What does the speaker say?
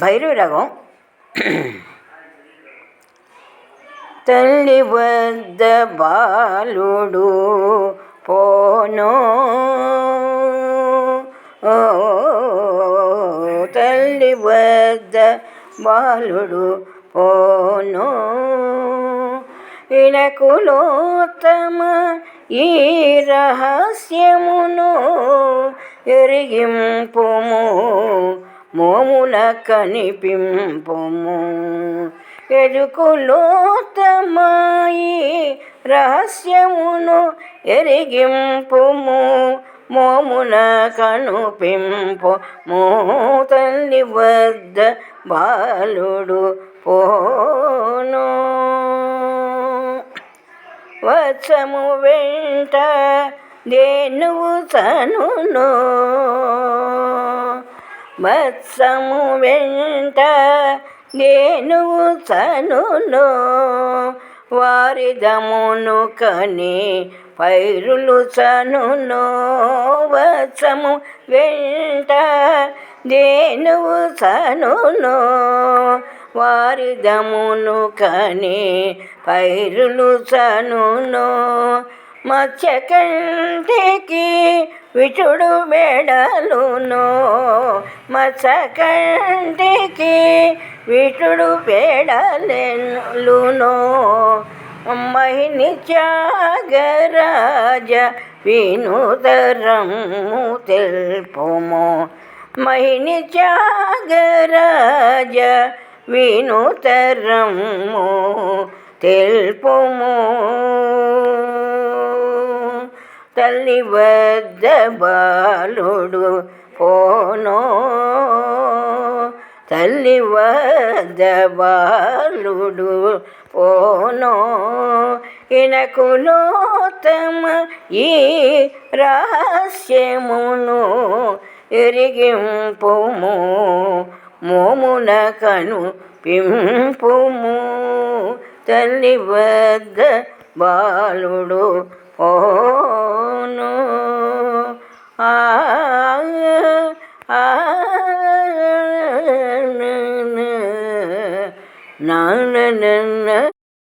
భైరవి రాగం తల్లి వద్ద బాలుడు పోనో ఓ, తల్లి వద్ద బాలుడు పోనో ఇనకులోత్తమ ఈ రహస్యమును ఎరిగింపుము మోమున కనిపింపుము ఎరుకులోతమాయి రహస్యమును ఎరిగింపుము. మోమున కనుపింపు మో తల్లి వద్ద బాలుడు పోను. వచ్చము వెంట దేనువు తనునో మత్సము వెంట దేనువు తనును వారిదమును కని పైరులు సనును వత్సము వెంట దేనువు చనును వారిదమును కని పైరులు సనును మత్స్యకంటికి విచుడు బేడలును మత్స్యకంటికి విచుడు విటుడు బెడలెలును మహిని త్యాగరాజ వినుతరము తెలుపుము. మహిని త్యాగరాజ వినుతరము తెలుపుము. తల్లి వద్ద బాలుడు పోనో. తల్లి వద్ద బాలుడు పోనో ఇనకులోతమ ఈ రహస్యమును ఎరిగింపుము మోమున కను పింపుము తల్లి వద్ద బాలుడు ও নো না